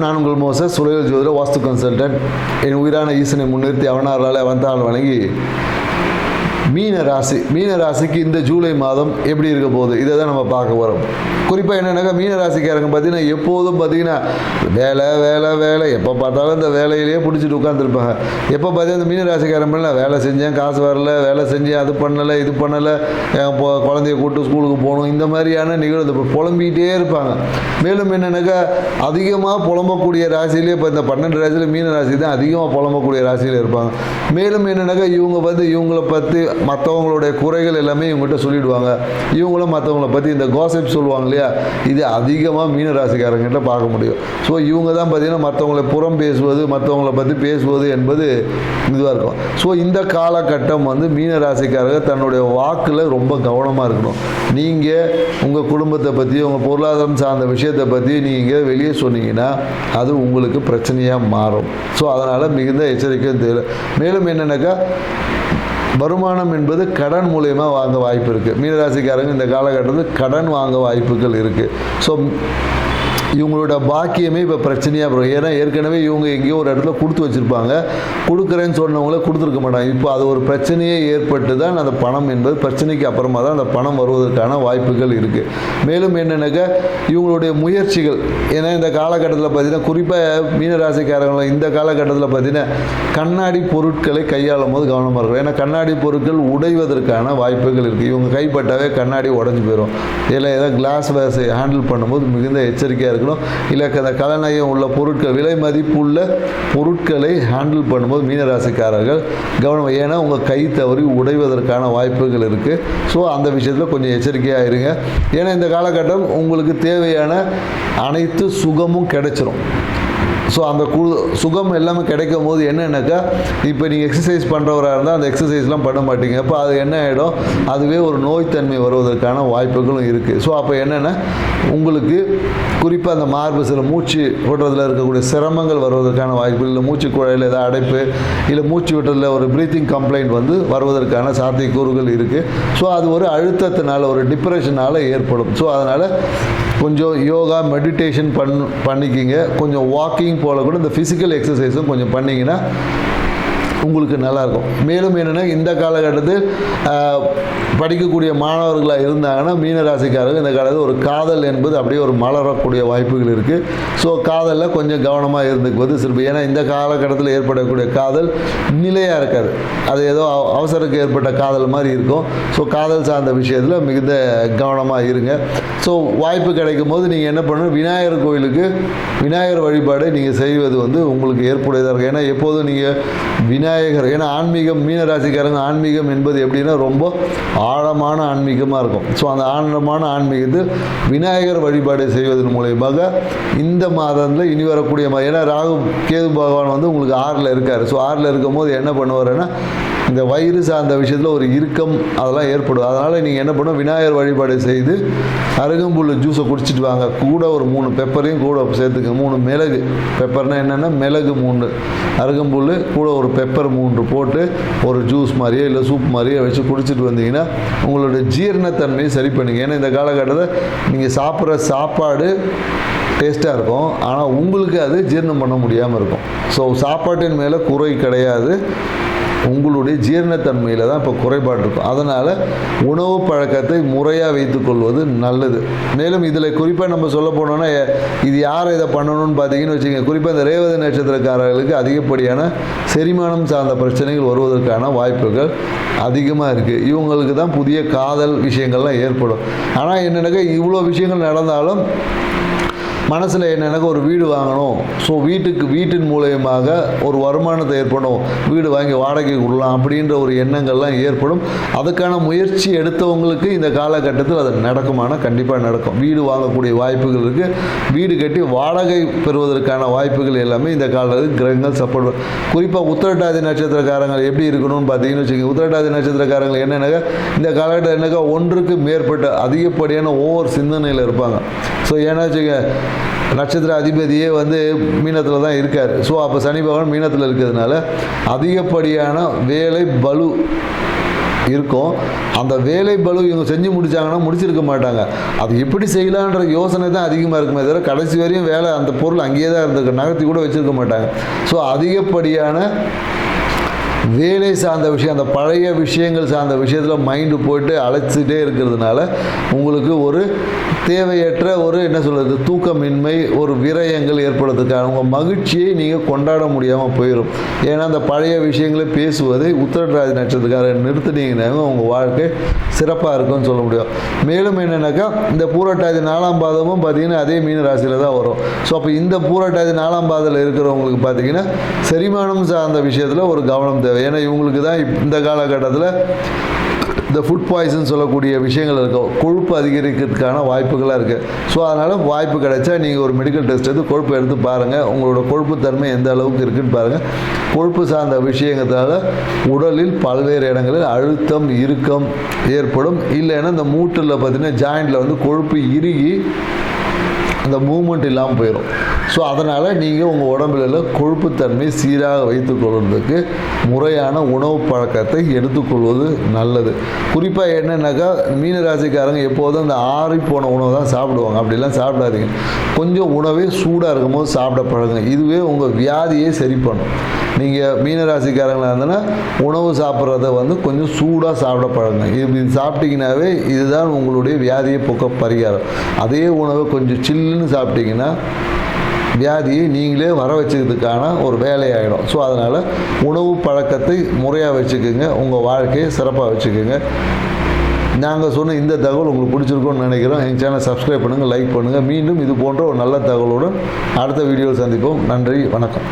வணக்கம் நான் உங்கள் மோச சுழல் ஜோதிட வாஸ்து கன்சல்டன்ட் என் உயிரான ஈசனை முன்னிறுத்தி அவனாரால் அவன் தாள் வணங்கி மீன ராசி மீன ராசிக்கு இந்த ஜூலை மாதம் எப்படி இருக்க போகுது? இதை தான் நம்ம பார்க்க போகிறோம் குறிப்பாக என்னென்னாக்கா மீன ராசிக்காரங்க பார்த்தீங்கன்னா எப்போதும் பார்த்தீங்கன்னா வேலை வேலை வேலை. எப்போ பார்த்தாலும் இந்த வேலையிலேயே பிடிச்சிட்டு உட்காந்துருப்பாங்க எப்போ பார்த்தீங்கன்னா இந்த மீன ராசிக்காரன் பண்ணல வேலை செஞ்சேன் காசு வரல வேலை செஞ்சேன் அது பண்ணலை இது பண்ணலை என் குழந்தைய கூப்பிட்டு ஸ்கூலுக்கு போகணும் இந்த மாதிரியான நிகழ்வு இப்போ புலம்பிக்கிட்டே இருப்பாங்க. மேலும் என்னென்னாக்கா அதிகமாக புலம்பக்கூடிய ராசியிலே இப்போ இந்த பன்னெண்டு ராசியில் மீன ராசி தான் அதிகமாக புலம்பக்கூடிய ராசியில் இருப்பாங்க. மேலும் என்னென்னாக்கா இவங்க வந்து இவங்கள பற்றி மற்றவங்களுடைய குறைகள் எல்லாமே இவங்ககிட்ட சொல்லிடுவாங்க. இவங்களும் மற்றவங்கள பற்றி இந்த காசிப் சொல்லுவாங்க இல்லையா? இது அதிகமாக மீனராசிக்காரங்கிட்ட பார்க்க முடியும். ஸோ இவங்க தான் பார்த்தீங்கன்னா மற்றவங்களை புறம் பேசுவது மற்றவங்கள பற்றி பேசுவது என்பது இதுவாக இருக்கும். ஸோ இந்த காலகட்டம் வந்து மீன ராசிக்காரங்க தன்னுடைய வாக்கில் ரொம்ப கவனமாக இருக்கணும். நீங்கள் உங்கள் குடும்பத்தை பற்றி உங்கள் பொருளாதாரம் சார்ந்த விஷயத்தை பற்றி நீங்கள் வெளியே சொன்னீங்கன்னா அது உங்களுக்கு பிரச்சனையாக மாறும். ஸோ அதனால் மிகுந்த எச்சரிக்கையும் தேவை. மேலும் என்னென்னாக்கா வருமானம் என்பது கடன் மூலயமா வாங்க வாய்ப்பு இருக்குது மீனராசிக்காரங்க இந்த காலகட்டத்தில் கடன் வாங்க வாய்ப்புகள் இருக்குது ஸோ இவங்களோட பாக்கியமே இப்போ பிரச்சனையாக போகும் ஏன்னா ஏற்கனவே இவங்க எங்கேயோ ஒரு இடத்துல கொடுத்து வச்சுருப்பாங்க. கொடுக்குறேன்னு சொன்னவங்கள கொடுத்துருக்க மாட்டாங்க. இப்போ அது ஒரு பிரச்சனையே ஏற்பட்டு தான் அந்த பணம் என்பது பிரச்சனைக்கு அப்புறமா தான் அந்த பணம் வருவதற்கான வாய்ப்புகள் இருக்குது மேலும் என்னென்னாக்கா இவங்களுடைய முயற்சிகள். ஏன்னா இந்த காலகட்டத்தில் பார்த்தீங்கன்னா குறிப்பாக மீனராசிக்காரங்களை இந்த காலகட்டத்தில் பார்த்தீங்கன்னா கண்ணாடி பொருட்களை கையாளும் போது கவனமாக இருக்கும் ஏன்னா கண்ணாடி பொருட்கள் உடைவதற்கான வாய்ப்புகள் இருக்குது இவங்க கைப்பட்டாவே கண்ணாடி உடஞ்சி போயிடும் இதில் ஏதாவது கிளாஸ் வேசை ஹேண்டில் பண்ணும்போது மிகுந்த எச்சரிக்கையாக இருக்குது இருக்கணும் இல்லை அந்த கலநயம் உள்ள பொருட்கள் விலை மதிப்புள்ள பொருட்களை ஹேண்டில் பண்ணும்போது மீனராசிக்காரர்கள் கவனம் ஏன்னா உங்கள் கை தவறி உடைவதற்கான வாய்ப்புகள் இருக்குது ஸோ அந்த விஷயத்தில் கொஞ்சம் எச்சரிக்கையாக இருங்க. ஏன்னா இந்த காலகட்டம் உங்களுக்கு தேவையான அனைத்து சுகமும் கிடைச்சிரும். ஸோ அந்த கு சுகம் எல்லாமே கிடைக்கும் போது என்னென்னாக்கா இப்போ நீங்கள் எக்ஸசைஸ் பண்ணுறவராக இருந்தால் அந்த எக்ஸசைஸ்லாம் பண்ண மாட்டீங்க. அப்போ அது என்ன ஆகிடும் அதுவே ஒரு நோய்த்தன்மை வருவதற்கான வாய்ப்புகளும் இருக்குது ஸோ அப்போ என்னென்னா உங்களுக்கு குறிப்பாக அந்த மார்பு சில மூச்சு விடுறதுல இருக்கக்கூடிய சிரமங்கள் வருவதற்கான வாய்ப்பு இல்லை மூச்சு குழாயில் ஏதாவது அடைப்பு இல்லை மூச்சு விடுறதுல ஒரு ப்ரீத்திங் கம்ப்ளைண்ட் வந்து வருவதற்கான சாத்தியக்கூறுகள் இருக்குது ஸோ அது ஒரு அழுத்தத்தினால ஒரு டிப்ரெஷனால் ஏற்படும். ஸோ அதனால் கொஞ்சம் யோகா மெடிடேஷன் பண் பண்ணிக்கிங்க. கொஞ்சம் வாக்கிங் போல கூட இந்த ஃபிசிக்கல் எக்ஸசைஸும் கொஞ்சம் பண்ணிங்கன்னா உங்களுக்கு நல்லாயிருக்கும். மேலும் என்னென்னா இந்த காலகட்டத்தில் படிக்கக்கூடிய மாணவர்களாக இருந்தாங்கன்னா மீனராசிக்காரர்கள் இந்த காலத்தில் ஒரு காதல் என்பது அப்படியே ஒரு மலரக்கூடிய வாய்ப்புகள் இருக்குது ஸோ காதலில் கொஞ்சம் கவனமாக இருந்துக்குவது சிறப்பு. ஏன்னா இந்த காலகட்டத்தில் ஏற்படக்கூடிய காதல் நிலையாக இருக்காது. அது ஏதோ அவ- அவசரத்துக்கு ஏற்பட்ட காதல் மாதிரி இருக்கும். ஸோ காதல் சார்ந்த விஷயத்தில் மிகுந்த கவனமாக இருங்க. ஸோ வாய்ப்பு கிடைக்கும் போது நீங்கள் என்ன பண்ணணும்? விநாயகர் கோயிலுக்கு விநாயகர் வழிபாடு நீங்கள் செய்வது வந்து உங்களுக்கு ஏற்புடையதாக இருக்கும். ஏன்னா எப்போதும் நீங்கள் விநாயகர் விநாயகர். ஏன்னா ஆன்மீகம் மீனராசிக்காரங்க ஆன்மீகம் என்பது எப்படின்னா ரொம்ப ஆழமான ஆன்மீகமாக இருக்கும். ஸோ அந்த ஆழமான ஆன்மீகத்தில் விநாயகர் வழிபாடு செய்வதன் மூலயமாக இந்த மாதத்தில் இனி வரக்கூடிய ஏன்னா ராகு கேது பகவான் வந்து உங்களுக்கு ஆறில் இருக்கார். ஸோ ஆறில் இருக்கும் போது என்ன பண்ணுவாருன்னா இந்த வயிறு சார்ந்த விஷயத்தில் ஒரு இறுக்கம் அதெல்லாம் ஏற்படும். அதனால் நீங்கள் என்ன பண்ணும்? விநாயகர் வழிபாடு செய்து அருகம்புல் ஜூஸை குடிச்சிட்டு வாங்க. கூட ஒரு மூணு பெப்பரையும் கூட சேர்த்துக்க மூணு மிளகு. பெப்பர்னா என்னென்னா மிளகு மூணு அருகம்புல் கூட ஒரு பெப்பர் மூன்று போட்டு ஒரு ஜூஸ் மாதிரியோ இல்லை சூப் மாதிரியோ வச்சு குடிச்சிட்டு வந்தீங்கன்னா உங்களோட ஜீரணத்தன்மையை சரி பண்ணுங்க. ஏன்னா இந்த காலகட்டத்தில் நீங்கள் சாப்பிட்ற சாப்பாடு டேஸ்ட்டாக இருக்கும். ஆனால் உங்களுக்கு அது ஜீரணம் பண்ண முடியாமல் இருக்கும். ஸோ சாப்பாட்டின் மேலே குறை கிடையாது. உங்களுடைய ஜீரணத்தன்மையில் தான் இப்போ குறைபாடு இருக்கும். அதனால் உணவு பழக்கத்தை முறையாக வைத்துக்கொள்வது நல்லது. மேலும் இதில் குறிப்பாக நம்ம சொல்ல போனோம்னா இது யார் இதை பண்ணணும்னு பார்த்தீங்கன்னு வச்சுக்கோங்க. குறிப்பாக இந்த ரேவதி நட்சத்திரக்காரர்களுக்கு அதிகப்படியான செரிமானம் சார்ந்த பிரச்சனைகள் வருவதற்கான வாய்ப்புகள் அதிகமாக இருக்குது இவங்களுக்கு தான் புதிய காதல் விஷயங்கள்லாம் ஏற்படும். ஆனால் என்னென்னாக்கா இவ்வளோ விஷயங்கள் நடந்தாலும் மனசில் என்னென்னாக்கா ஒரு வீடு வாங்கணும். ஸோ வீட்டுக்கு வீட்டின் மூலயமாக ஒரு வருமானத்தை ஏற்படும் வீடு வாங்கி வாடகை விடலாம் அப்படின்ற ஒரு எண்ணங்கள்லாம் ஏற்படும். அதுக்கான முயற்சி எடுத்தவங்களுக்கு இந்த காலகட்டத்தில் அது நடக்குமானா கண்டிப்பாக நடக்கும். வீடு வாங்கக்கூடிய வாய்ப்புகள் இருக்குது வீடு கட்டி வாடகை பெறுவதற்கான வாய்ப்புகள் எல்லாமே இந்த காலத்தில் கிரகங்கள் சப்போர்ட் குறிப்பாக உத்திரட்டாதி நட்சத்திரக்காரங்கள் எப்படி இருக்கணும்னு பார்த்தீங்கன்னு வச்சுக்கோங்க. உத்திரட்டாதி நட்சத்திரக்காரங்கள் என்னென்னாக்கா இந்த காலகட்டம் என்னக்கா ஒன்றுக்கு மேற்பட்ட அதிகப்படியான ஓவர் சிந்தனையில் இருப்பாங்க. ஸோ ஏன்னா வச்சுக்க நட்சத்திர அதிபதியே வந்து மீனத்தில் தான் இருக்கார். ஸோ அப்போ சனி பகவான் மீனத்தில் இருக்கிறதுனால அதிகப்படியான வேலை பலு இருக்கும். அந்த வேலை பலு இவங்க செஞ்சு முடிச்சாங்கன்னா முடிச்சிருக்க மாட்டாங்க. அது எப்படி செய்யலான்ற யோசனை தான் அதிகமாக இருக்குமே தவிர கடைசி வரையும் வேலை அந்த பொருள் அங்கேயே தான் இருந்திருக்கு. நகர்த்தி கூட வச்சிருக்க மாட்டாங்க. ஸோ அதிகப்படியான வேலை சார்ந்த விஷயம் அந்த பழைய விஷயங்கள் சார்ந்த விஷயத்தில் மைண்டு போயிட்டு அழைச்சிட்டே இருக்கிறதுனால உங்களுக்கு ஒரு தேவையற்ற ஒரு என்ன சொல்கிறது தூக்கமின்மை ஒரு விரயங்கள் ஏற்படுறதுக்கான உங்கள் மகிழ்ச்சியை நீங்கள் கொண்டாட முடியாமல் போயிடும் ஏன்னா அந்த பழைய விஷயங்களை பேசுவதை உத்திரட்டாதி நட்சத்திரக்காரர் நிறுத்தினீங்கன்னா உங்கள் வாழ்க்கை சிறப்பாக இருக்கும்னு சொல்ல முடியும். மேலும் என்னென்னாக்கா இந்த பூரட்டாதி நாலாம் பாதமும் பார்த்தீங்கன்னா அதே மீன ராசியில் தான் வரும். ஸோ அப்போ இந்த பூரட்டாதி நாலாம் பாதத்தில் இருக்கிறவங்களுக்கு பார்த்தீங்கன்னா செரிமானம் சார்ந்த விஷயத்தில் ஒரு கவனம் தேவை. ஏன்னா இவங்களுக்கு தான் இந்த காலகட்டத்தில் இந்த ஃபுட் பாய்சன் சொல்லக்கூடிய விஷயங்கள் இருக்கும் கொழுப்பு அதிகரிக்கிறதுக்கான வாய்ப்புகளாக இருக்குது ஸோ அதனால் வாய்ப்பு கிடைச்சா நீங்கள் ஒரு மெடிக்கல் டெஸ்ட் எடுத்து கொழுப்பு எடுத்து பாருங்கள் உங்களோட கொழுப்பு தன்மை எந்த அளவுக்கு இருக்குன்னு பாருங்கள் கொழுப்பு சார்ந்த விஷயங்களால் உடலில் பல்வேறு இடங்களில் அழுத்தம் இறுக்கம் ஏற்படும். இல்லைன்னா இந்த மூட்டில் பார்த்தீங்கன்னா ஜாயிண்டில் வந்து கொழுப்பு இறுகி அந்த மூமெண்ட் இல்லாமல் போயிடும் ஸோ அதனால் நீங்கள் உங்கள் உடம்புல கொழுப்புத்தன்மை சீராக வைத்து கொள்வதற்கு முறையான உணவு பழக்கத்தை எடுத்துக்கொள்வது நல்லது. குறிப்பாக என்னென்னாக்கா மீனராசிக்காரங்க எப்போதும் அந்த ஆறி போன உணவு தான் சாப்பிடுவாங்க. அப்படிலாம் சாப்பிடாதீங்க. கொஞ்சம் உணவே சூடாக இருக்கும்போது சாப்பிட பழகுங்க. இதுவே உங்கள் வியாதியை சரி பண்ணும். நீங்கள் மீனராசிக்காரங்களாக இருந்தனா உணவு சாப்பிட்றத வந்து கொஞ்சம் சூடாக சாப்பிட பழகுங்க. இது இது சாப்பிட்டீங்கன்னாவே இதுதான் உங்களுடைய வியாதியை போக்க பரிகாரம். அதே உணவை கொஞ்சம் சில்லுன்னு சாப்பிட்டீங்கன்னா வியாதியை நீங்களே வர வச்சுக்கிறதுக்கான ஒரு வேலையாயிடும். ஸோ அதனால் உணவு பழக்கத்தை முறையாக வச்சுக்கோங்க. உங்கள் வாழ்க்கையை சிறப்பாக வச்சுக்கோங்க. நாங்கள் சொன்ன இந்த தகவல் உங்களுக்கு பிடிச்சிருக்கோன்னு நினைக்கிறோம். எங்கள் சேனல் சப்ஸ்கிரைப் பண்ணுங்கள் லைக் பண்ணுங்கள் மீண்டும் இது போன்ற ஒரு நல்ல தகவலுடன் அடுத்த வீடியோவில் சந்திப்போம். நன்றி வணக்கம்.